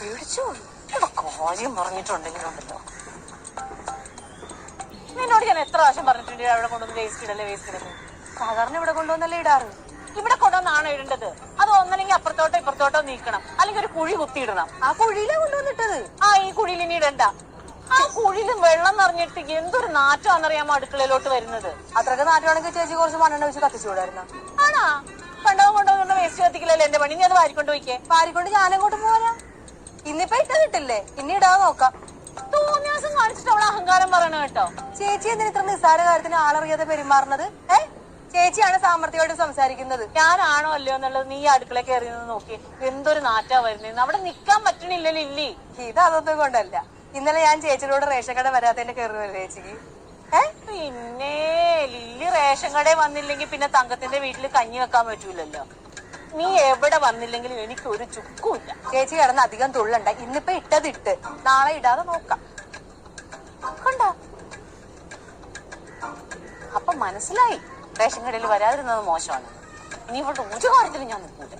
പേടിച്ചു. ഇവിടെ കാര്യം പറഞ്ഞിട്ടുണ്ടെങ്കിലുണ്ടല്ലോ നിന്നോട് ഞാൻ എത്ര പ്രാവശ്യം പറഞ്ഞിട്ടുണ്ട് അവിടെ കൊണ്ടുവന്ന് വേസ്റ്റ് ഇടല്ലേ വേസ്റ്റ് ഇടല്ലേ? സാധാരണ ഇവിടെ കൊണ്ടുവന്നല്ലേ ഇടാറ്? ഇവിടെ കൊണ്ടുവന്നാണ് ഇടേണ്ടത്? അത് ഒന്നല്ലെങ്കിൽ അപ്പുറത്തോട്ടോ ഇപ്പുറത്തോട്ടോ നീക്കണം. അല്ലെങ്കിൽ ഒരു കുഴി കുത്തിയിടണം. ആ കുഴിയിലാ കൊണ്ടുവന്നിട്ടത്. ആ ഈ കുഴിയിൽ ഇനി ഇടണ്ട. ആ കുഴിയിൽ വെള്ളം നിറഞ്ഞിട്ട് എന്തൊരു നാറ്റമാണെന്നറിയാമോ അടുക്കളയിലോട്ട് വരുന്നത്? അത്രയ്ക്ക് നാട്ടുവാണെങ്കിൽ ചേച്ചി കുറച്ച് മണ്ണെണ്ണ വെച്ച് കത്തിച്ചു വിടായിരുന്ന ആണാ? കണ്ടോ കൊണ്ടുവന്ന വേസ്റ്റ് കത്തിക്കില്ലല്ലോ എന്റെ പണി. നീ അത് വാരിക്കൊണ്ട് പോയിക്കേ. ഞാൻ ഞാനങ്ങോട്ട് പോരാ. ഇന്നിപ്പോ ഇട്ടതിട്ടില്ലേ ഇനി ഇടാതെ നോക്കാം. തോന്നിയാസം കാണിച്ചിട്ട് അവളെ അഹങ്കാരം പറയണ കേട്ടോ. ചേച്ചി എന്തിന് ഇത്ര നിസ്സാര കാര്യത്തിന് ആളറിയാതെ പെരുമാറുന്നത്? ഏ? ചേച്ചിയാണ് സാമർത്ഥ്യമായിട്ട് സംസാരിക്കുന്നത്. ഞാനാണോ അല്ലയോ എന്നുള്ളത് നീ അടുക്കള കയറി നിന്ന് നോക്കി. എന്തൊരു നാറ്റാ വരുന്നത് അവിടെ നിക്കാൻ പറ്റണില്ല ലില്ലി. ഇത് അതൊന്നും കൊണ്ടല്ല. ഇന്നലെ ഞാൻ ചേച്ചിയോട് റേഷൻ കട വരാത്തതിന്റെ കയറുമല്ലേ ചേച്ചിക്ക്? ഏ? പിന്നെ ലില്ലി റേഷൻ കടയിൽ വന്നില്ലെങ്കിൽ പിന്നെ തങ്കത്തിന്റെ വീട്ടിൽ കഞ്ഞി വെക്കാൻ പറ്റൂലല്ലോ. നീ എവിടെ വന്നില്ലെങ്കിലും എനിക്ക് ഒരു ചുക്കുമില്ല. ചേച്ചി കിടന്ന് അധികം തുള്ളണ്ട. ഇന്നിപ്പോ ഇട്ടതിട്ട് നാളെ ഇടാതെ നോക്കാം. കണ്ടോ? അപ്പൊ മനസ്സിലായി. റേഷൻ കടയിൽ വരാതിരുന്നത് മോശമാണ്. ഇനി ഇവിടെ ഒരു കാര്യത്തിലും ഞാൻ നിൽക്കൂല.